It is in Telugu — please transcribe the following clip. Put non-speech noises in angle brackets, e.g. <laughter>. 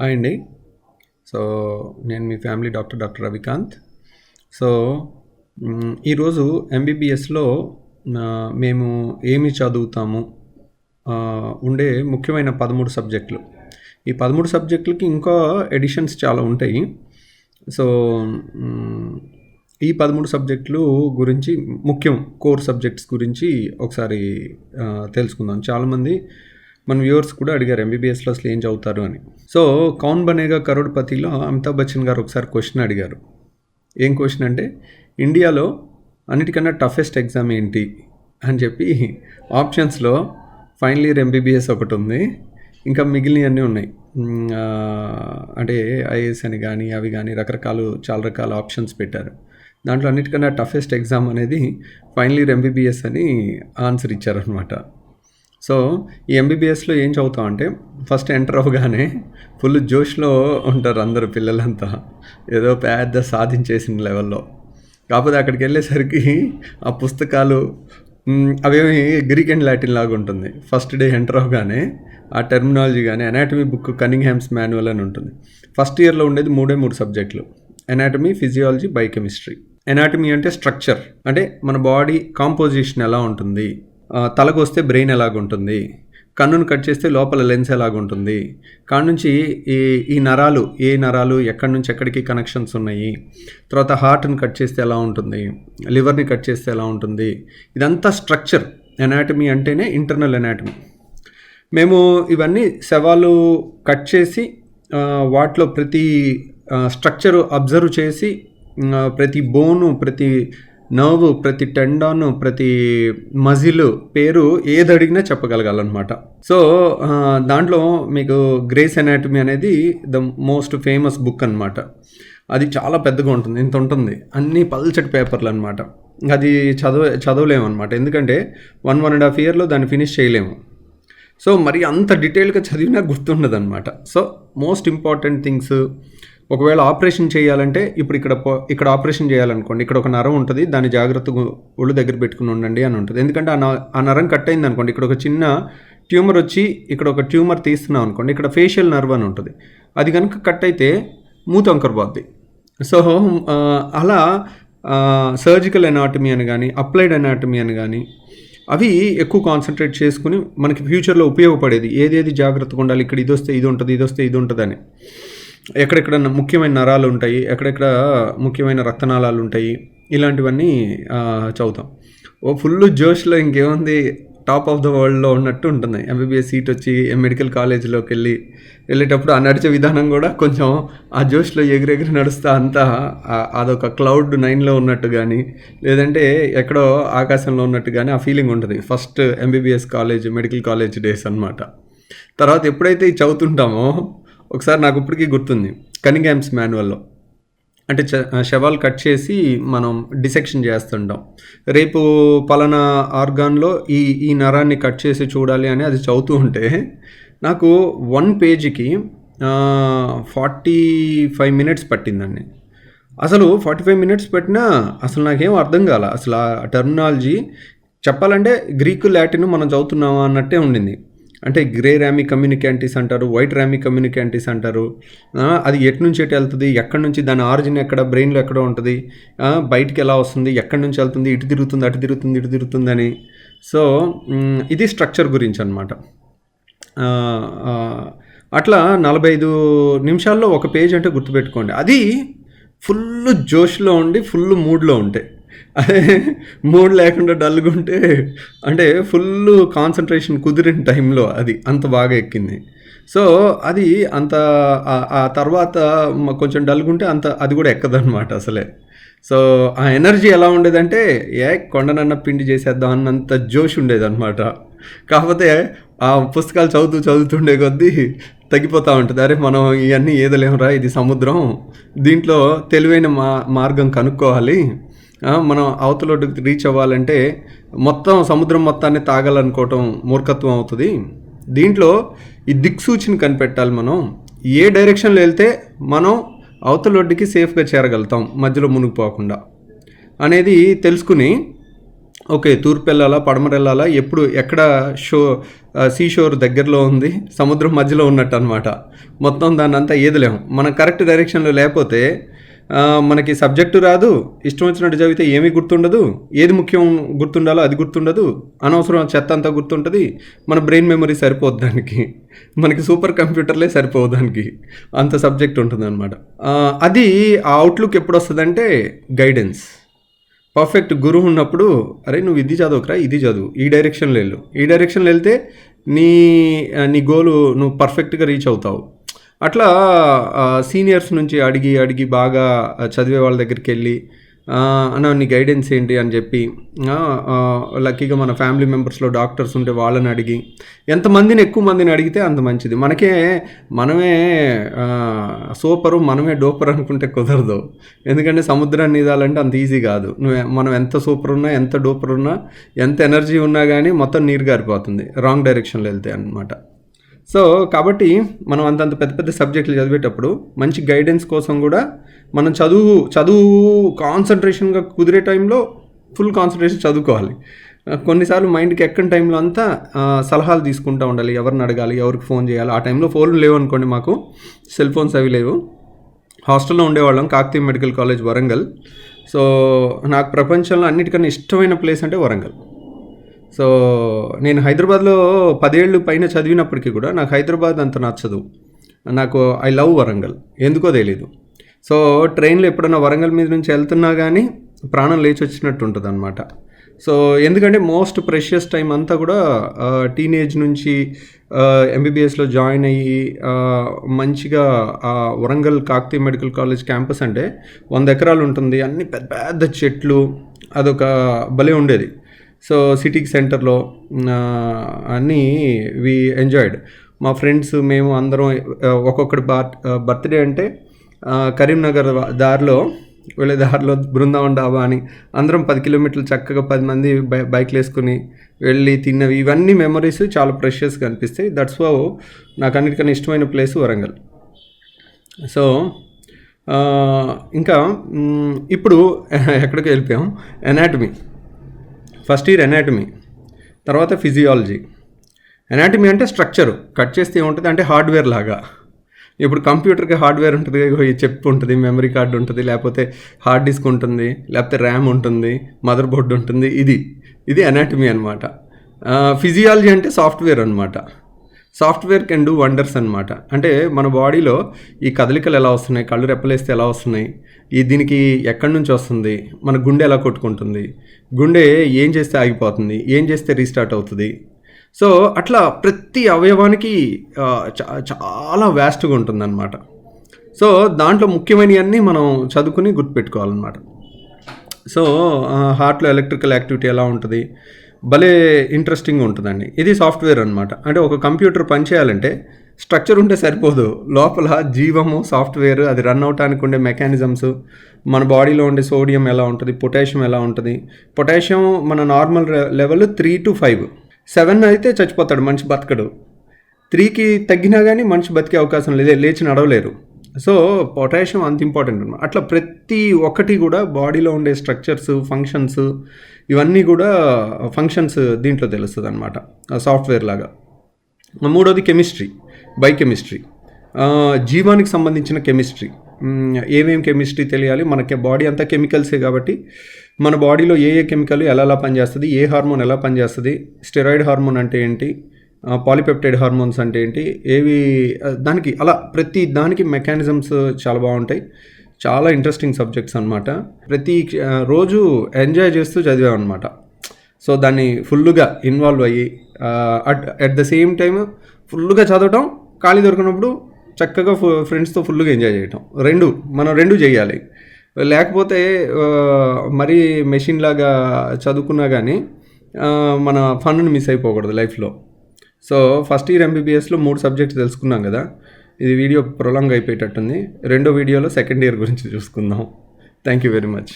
హాయ్ అండి సో నేను మీ family doctor doctor Ravikanth so ఈరోజు ఎంబీబీఎస్లో మేము ఏమి చదువుతాము? ఉండే ముఖ్యమైన పదమూడు సబ్జెక్టులు ఈ పదమూడు సబ్జెక్టులకి ఇంకా ఎడిషన్స్ చాలా ఉంటాయి. సో ఈ పదమూడు సబ్జెక్టులు గురించి ముఖ్యం కోర్ సబ్జెక్ట్స్ గురించి ఒకసారి తెలుసుకుందాం. చాలామంది మన వ్యూవర్స్ కూడా అడిగారు ఎంబీబీఎస్లో అసలు ఏం చదువుతారు అని. సో కౌన్ బనేగా కరోడ్పతిలో అమితాబ్ బచ్చన్ గారు ఒకసారి క్వశ్చన్ అడిగారు. ఏం క్వశ్చన్ అంటే ఇండియాలో అన్నిటికన్నా టఫెస్ట్ ఎగ్జామ్ ఏంటి? అని చెప్పి ఆప్షన్స్లో ఫైనల్ ఇయర్ ఎంబీబీఎస్ ఒకటి ఉంది ఇంకా మిగిలినవన్నీ ఉన్నాయి. అంటే ఐఏఎస్ అని కానీ అవి కానీ రకరకాలు చాలా రకాల ఆప్షన్స్ పెట్టారు. దాంట్లో అన్నిటికన్నా టఫెస్ట్ ఎగ్జామ్ అనేది ఫైనల్ ఇయర్ ఎంబీబీఎస్ అని ఆన్సర్ ఇచ్చారనమాట సో ఈ ఎంబీబీఎస్లో ఏం చదువుతాం అంటే ఫస్ట్ ఎంటర్ అవ్వగానే ఫుల్ జోష్లో ఉంటారు అందరు పిల్లలంతా. ఏదో పెద్ద సాధించేసిన లెవెల్లో కాకపోతే అక్కడికి వెళ్ళేసరికి ఆ పుస్తకాలు అవేమి గ్రీక్ అండ్ లాటిన్ లాగా ఉంటుంది. ఫస్ట్ డే ఎంటర్ అవగానే ఆ టెర్మినాలజీ కానీ anatomy book Cunningham's manual అని ఉంటుంది. ఫస్ట్ ఇయర్లో ఉండేది మూడే మూడు సబ్జెక్టులు ఎనాటమీ ఫిజియాలజీ బయోకెమిస్ట్రీ ఎనాటమీ అంటే స్ట్రక్చర్ అంటే మన బాడీ కాంపోజిషన్ ఎలా ఉంటుంది? తలకొస్తే తలకు వస్తే బ్రెయిన్ ఎలాగుంటుంది? కన్నును కట్ చేస్తే లోపల లెన్స్ ఎలాగుంటుంది? కాడ నుంచి ఈ ఈ నరాలు ఏ నరాలు ఎక్కడి నుంచి ఎక్కడికి కనెక్షన్స్ ఉన్నాయి? తర్వాత హార్ట్ని కట్ చేస్తే ఎలా ఉంటుంది? లివర్ని కట్ చేస్తే ఎలా ఉంటుంది? ఇదంతా స్ట్రక్చర్ ఎనాటమీ అంటేనే ఇంటర్నల్ ఎనాటమీ. మేము ఇవన్నీ శవాలు కట్ చేసి వాటిలో ప్రతి స్ట్రక్చర్ అబ్జర్వ్ చేసి ప్రతి బోను ప్రతి నర్వ్ ప్రతి టెండాన్ ప్రతి మజిల్ పేరు ఏది అడిగినా చెప్పగలగాలన్నమాట. సో దాంట్లో మీకు గ్రేస్ అనాటమీ అనేది ద మోస్ట్ ఫేమస్ బుక్ అన్నమాట. అది చాలా పెద్దగా ఉంటుంది ఇంత ఉంటుంది. అన్ని పల్చటి పేపర్లు అనమాట అది చదవ చదవలేము అనమాట ఎందుకంటే వన్ వన్ అండ్ హాఫ్ ఇయర్లో దాన్ని ఫినిష్ చేయలేము. సో మరి అంత డీటెయిల్గా చదివినా గుర్తుండదు అనమాట సో మోస్ట్ ఇంపార్టెంట్ థింగ్స్ ఒకవేళ ఆపరేషన్ చేయాలంటే ఇప్పుడు ఇక్కడ ఇక్కడ ఆపరేషన్ చేయాలనుకోండి ఇక్కడ ఒక నరం ఉంటుంది దాన్ని జాగ్రత్తగా ఒళ్ళు దగ్గర పెట్టుకుని ఉండండి అని ఉంటుంది. ఎందుకంటే ఆ న- ఆ నరం కట్ అయింది అనుకోండి ఇక్కడ ఒక చిన్న ట్యూమర్ వచ్చి ఇక్కడ ఒక ట్యూమర్ తీస్తున్నాం అనుకోండి ఇక్కడ ఫేషియల్ నర్వ్ అని ఉంటుంది. అది కనుక కట్ అయితే మూతంకర్ అంకరపోద్ది సో అలా సర్జికల్ ఎనాటమీ అని కానీ అప్లైడ్ ఎనాటమీ అని కానీ అవి ఎక్కువ కాన్సన్ట్రేట్ చేసుకుని మనకి ఫ్యూచర్లో ఉపయోగపడేది. ఏదేది జాగ్రత్తగా ఉండాలి ఇక్కడ ఇది వస్తే ఇది ఉంటుంది ఇది వస్తే ఇది ఉంటుందని. ఎక్కడెక్కడ న- ముఖ్యమైన నరాలు ఉంటాయి ఎక్కడెక్కడ ముఖ్యమైన రక్తనాళాలు ఉంటాయి ఇలాంటివన్నీ చదువుతాం. ఓ ఫుల్ జోష్లో ఇంకేముంది టాప్ ఆఫ్ ద వరల్డ్లో ఉన్నట్టు ఉంటుంది. ఎంబీబీఎస్ సీట్ వచ్చి మెడికల్ కాలేజ్లోకి వెళ్ళి వెళ్ళేటప్పుడు ఆ నడిచే విధానం కూడా కొంచెం ఆ జోష్లో ఎగిరెగిరి నడుస్తా అంతా అదొక క్లౌడ్ నైన్లో ఉన్నట్టు కానీ లేదంటే ఎక్కడో ఆకాశంలో ఉన్నట్టు కానీ ఆ ఫీలింగ్ ఉంటుంది. First MBBS college medical college days అన్నమాట. తర్వాత ఎప్పుడైతే చదువుతుంటామో ఒకసారి నాకు ఇప్పటికీ గుర్తుంది. కనింగ్యామ్స్ మాన్యువల్లో అంటే చ- శవాలు కట్ చేసి మనం డిసెక్షన్ చేస్తుంటాం. రేపు పలానా ఆర్గాన్లో ఈ ఈ నరాన్ని కట్ చేసి చూడాలి అని అది చదువుతూ ఉంటే నాకు వన్ పేజీకి ఫార్టీ ఫైవ్ మినిట్స్ పట్టిందండి. అసలు ఫార్టీ ఫైవ్ మినిట్స్ పెట్టినా అసలు నాకేం అర్థం కాల. అసలు ఆ టెర్మినాలజీ చెప్పాలంటే గ్రీకు లాటిన్ మనం చదువుతున్నామా అన్నట్టే ఉండింది. అంటే గ్రే ర్యామీ కమ్యూనికాంటీస్ అంటారు వైట్ ర్యామీ కమ్యూనికాంటీస్ అంటారు. అది ఎటు నుంచి ఎటు వెళ్తుంది ఎక్కడి నుంచి దాని ఆరిజిన్ ఎక్కడ బ్రెయిన్లో ఎక్కడ ఉంటుంది బయటికి ఎలా వస్తుంది ఎక్కడి నుంచి వెళ్తుంది ఇటు తిరుగుతుంది అటు తిరుగుతుంది ఇటు తిరుగుతుందని. సో ఇది స్ట్రక్చర్ గురించి అనమాట అట్లా నలభై ఐదు నిమిషాల్లో ఒక పేజ్ అంటే గుర్తుపెట్టుకోండి. అది ఫుల్ జోష్లో ఉండి ఫుల్ మూడ్లో ఉంటే. అదే మూడ్ లేకుండా డల్గా ఉంటే అంటే ఫుల్ కాన్సన్ట్రేషన్ కుదిరిన టైంలో అది అంత బాగా ఎక్కింది. సో అది అంత ఆ- తర్వాత కొంచెం డల్గా ఉంటే అంత అది కూడా ఎక్కదనమాట అసలే. సో ఆ ఎనర్జీ ఎలా ఉండేదంటే ఏ కొండనన్న పిండి చేసేద్దాం అన్నంత జోష్ ఉండేదన్నమాట. కాకపోతే ఆ పుస్తకాలు చదువుతూ చదువుతుండే కొద్దీ తగ్గిపోతూ ఉంటుంది. అరే మనం ఇవన్నీ ఏదలేమురా ఇది సముద్రం. దీంట్లో తెలివైన మా మార్గం కనుక్కోవాలి. మనం అవతలొడ్డుకు రీచ్ అవ్వాలంటే మొత్తం సముద్రం మొత్తాన్ని తాగాలనుకోవటం మూర్ఖత్వం అవుతుంది. దీంట్లో ఈ దిక్సూచిని కనిపెట్టాలి మనం. ఏ డైరెక్షన్లో వెళ్తే మనం అవతలొడ్డుకి సేఫ్గా చేరగలుగుతాం మధ్యలో మునిగిపోకుండా అనేది తెలుసుకుని ఓకే తూర్పు వెళ్ళాలా పడమర వెళ్ళాలా ఎప్పుడు ఎక్కడ షో సీ షోర్ దగ్గరలో ఉంది సముద్రం మధ్యలో ఉన్నట్టు అనమాట మొత్తం దాన్ని అంతా ఏదలేము మనం కరెక్ట్ డైరెక్షన్లో లేకపోతే మనకి సబ్జెక్టు రాదు ఇష్టం వచ్చినట్టు చదివితే ఏమీ గుర్తుండదు ఏది ముఖ్యం గుర్తుండాలో అది గుర్తుండదు అనవసరం చెత్త అంతా గుర్తుంటుంది మన బ్రెయిన్ మెమరీ సరిపోదు దానికి. మనకి సూపర్ కంప్యూటర్లే సరిపోవు దానికి. అంత సబ్జెక్ట్ ఉంటుంది అనమాట అది ఆ అవుట్లుక్ ఎప్పుడు వస్తుందంటే గైడెన్స్ పర్ఫెక్ట్ గురువు ఉన్నప్పుడు అరే నువ్వు ఇది చదువుకురా ఇది చదువు ఈ డైరెక్షన్లో వెళ్ళు. ఈ డైరెక్షన్లో వెళ్తే నీ నీ గోలు నువ్వు పర్ఫెక్ట్గా రీచ్ అవుతావు. అట్లా సీనియర్స్ నుంచి అడిగి అడిగి బాగా చదివే వాళ్ళ దగ్గరికి వెళ్ళి అన్న నీ గైడెన్స్ ఏంటి? అని చెప్పి లక్కీగా మన ఫ్యామిలీ మెంబర్స్లో డాక్టర్స్ ఉంటే వాళ్ళని అడిగి ఎంతమందిని ఎక్కువ మందిని అడిగితే అంత మంచిది. మనకే మనమే సూపరు మనమే డోపర్ అనుకుంటే కుదరదు. ఎందుకంటే సముద్రాన్ని నీదాలంటే అంత ఈజీ కాదు. నువ్వు మనం ఎంత సూపర్ ఉన్నా ఎంత డోపర్ ఉన్నా ఎంత ఎనర్జీ ఉన్నా కానీ మొత్తం నీరు గారిపోతుంది. రాంగ్ డైరెక్షన్లో వెళ్తే అనమాట సో కాబట్టి మనం అంతంత పెద్ద పెద్ద సబ్జెక్టులు చదివేటప్పుడు మంచి గైడెన్స్ కోసం కూడా మనం చదువు చదువు కాన్సన్ట్రేషన్గా కుదిరే టైంలో ఫుల్ కాన్సన్ట్రేషన్ చదువుకోవాలి. కొన్నిసార్లు మైండ్కి ఎక్కని టైంలో అంతా సలహాలు తీసుకుంటూ ఉండాలి. ఎవరిని అడగాలి ఎవరికి ఫోన్ చేయాలి. ఆ టైంలో ఫోన్లు లేవు అనుకోండి మాకు. సెల్ ఫోన్స్ అవి లేవు. హాస్టల్లో ఉండేవాళ్ళం Kakatiya medical college Warangal. So నాకు ప్రపంచంలో అన్నిటికన్నా ఇష్టమైన ప్లేస్ అంటే వరంగల్. సో నేను హైదరాబాద్లో పదేళ్ళు పైన చదివినప్పటికీ కూడా నాకు హైదరాబాద్ అంత నచ్చదు. నాకు ఐ లవ్ వరంగల్. ఎందుకో తెలీదు. సో ట్రైన్లో ఎప్పుడన్నా వరంగల్ మీద నుంచి వెళ్తున్నా కానీ ప్రాణం లేచి వచ్చినట్టు ఉంటుంది అనమాట సో ఎందుకంటే మోస్ట్ ప్రెషియస్ టైం అంతా కూడా టీనేజ్ నుంచి ఎంబీబీఎస్లో జాయిన్ అయ్యి మంచిగా ఆ Warangal Kakatiya medical college campus అంటే వంద ఎకరాలు ఉంటుంది. అన్ని పెద్ద పెద్ద చెట్లు అదొక భలే ఉండేది. సో సిటీకి సెంటర్లో అన్నీ వి ఎంజాయిడ్. మా ఫ్రెండ్స్ మేము అందరం ఒక్కొక్కటి బార్ బర్త్డే అంటే కరీంనగర్ దారిలో వెళ్ళే దారిలో బృందావన్ డాబా అని అందరం పది కిలోమీటర్లు చక్కగా పది మంది బై బైక్లు వేసుకుని వెళ్ళి తిన్నవి. ఇవన్నీ మెమరీస్ చాలా ప్రెషియస్గా అనిపిస్తాయి. దట్స్ వా నాకు అన్నిటికన్నా ఇష్టమైన ప్లేస్ వరంగల్. సో ఇంకా ఇప్పుడు <laughs> ఎక్కడికి వెళ్ళిపోయాం. ఎనాటమీ. ఫస్ట్ ఇయర్ ఎనాటమీ తర్వాత ఫిజియాలజీ ఎనాటమీ అంటే స్ట్రక్చరు కట్ చేస్తే ఏముంటుంది? అంటే హార్డ్వేర్ లాగా. ఇప్పుడు కంప్యూటర్కి హార్డ్వేర్ ఉంటుంది చెప్ ఉంటుంది మెమరీ కార్డు ఉంటుంది లేకపోతే హార్డ్ డిస్క్ ఉంటుంది లేకపోతే ర్యామ్ ఉంటుంది మదర్ బోర్డు ఉంటుంది ఇది. ఇది ఎనాటమీ అనమాట ఫిజియాలజీ అంటే సాఫ్ట్వేర్ అనమాట సాఫ్ట్వేర్ కెన్ డూ వండర్స్ అనమాట అంటే మన బాడీలో ఈ కదలికలు ఎలా వస్తున్నాయి కళ్ళు రెప్పలేస్తే ఎలా వస్తున్నాయి ఈ దీనికి ఎక్కడి నుంచి వస్తుంది మన గుండె ఎలా కొట్టుకుంటుంది గుండె ఏం చేస్తే ఆగిపోతుంది ఏం చేస్తే రీస్టార్ట్ అవుతుంది. సో అట్లా ప్రతి అవయవానికి చాలా వ్యాస్ట్గా ఉంటుందన్నమాట. సో దాంట్లో ముఖ్యమైనవన్నీ మనం చదువుకుని గుర్తుపెట్టుకోవాలన్నమాట. సో హార్ట్లో ఎలక్ట్రికల్ యాక్టివిటీ ఎలా ఉంటుంది భలే ఇంట్రెస్టింగ్ ఉంటుందండి. ఇది సాఫ్ట్వేర్ అనమాట అంటే ఒక కంప్యూటర్ పనిచేయాలంటే స్ట్రక్చర్ ఉంటే సరిపోదు. లోపల జీవము సాఫ్ట్వేర్ అది రన్ అవటానికి ఉండే మెకానిజమ్స్ మన బాడీలో ఉండే సోడియం ఎలా ఉంటుంది పొటాషియం ఎలా ఉంటుంది. పొటాషియం మన normal level three to five seven అయితే చచ్చిపోతాడు మనిషి బతకడు. త్రీకి తగ్గినా కానీ మనిషి బతికే అవకాశం లేదు లేచి నడవలేరు. సో పొటాషియం అంత ఇంపార్టెంట్ అనమాట అట్లా ప్రతి ఒక్కటి కూడా బాడీలో ఉండే స్ట్రక్చర్స్ ఫంక్షన్స్ ఇవన్నీ కూడా ఫంక్షన్స్ దీంట్లో తెలుస్తుంది అనమాట సాఫ్ట్వేర్ లాగా. మూడోది కెమిస్ట్రీ బయోకెమిస్ట్రీ. జీవానికి సంబంధించిన కెమిస్ట్రీ. ఏమేమి కెమిస్ట్రీ తెలియాలి? మనకి బాడీ అంతా కెమికల్సే కాబట్టి మన బాడీలో ఏ ఏ కెమికల్ ఎలా ఎలా పనిచేస్తుంది? ఏ హార్మోన్ ఎలా పనిచేస్తుంది? స్టెరాయిడ్ హార్మోన్ అంటే ఏంటి? పాలిపెప్టైడ్ హార్మోన్స్ అంటే ఏంటి? ఏవి దానికి అలా ప్రతి దానికి మెకానిజమ్స్ చాలా బాగుంటాయి. చాలా ఇంట్రెస్టింగ్ సబ్జెక్ట్స్ అనమాట ప్రతి రోజు ఎంజాయ్ చేస్తూ చదివామన్నమాట. సో దాన్ని ఫుల్గా ఇన్వాల్వ్ అయ్యి at at the same time ఫుల్గా చదవటం ఖాళీ దొరికినప్పుడు చక్కగా ఫ్రెండ్స్తో ఫుల్గా ఎంజాయ్ చేయటం. రెండు మనం రెండు చేయాలి. లేకపోతే మరీ మెషిన్ లాగా చదువుకున్నా కానీ మన ఫండ్ని మిస్ అయిపోకూడదు లైఫ్లో. సో ఫస్ట్ ఇయర్ ఎంబీబీఎస్లో మూడు సబ్జెక్ట్స్ తెలుసుకున్నాం కదా. ఇది వీడియో ప్రొలాంగ్ అయిపోయేటట్టుంది. రెండో వీడియోలో సెకండ్ ఇయర్ గురించి చూసుకుందాం. Thank you very much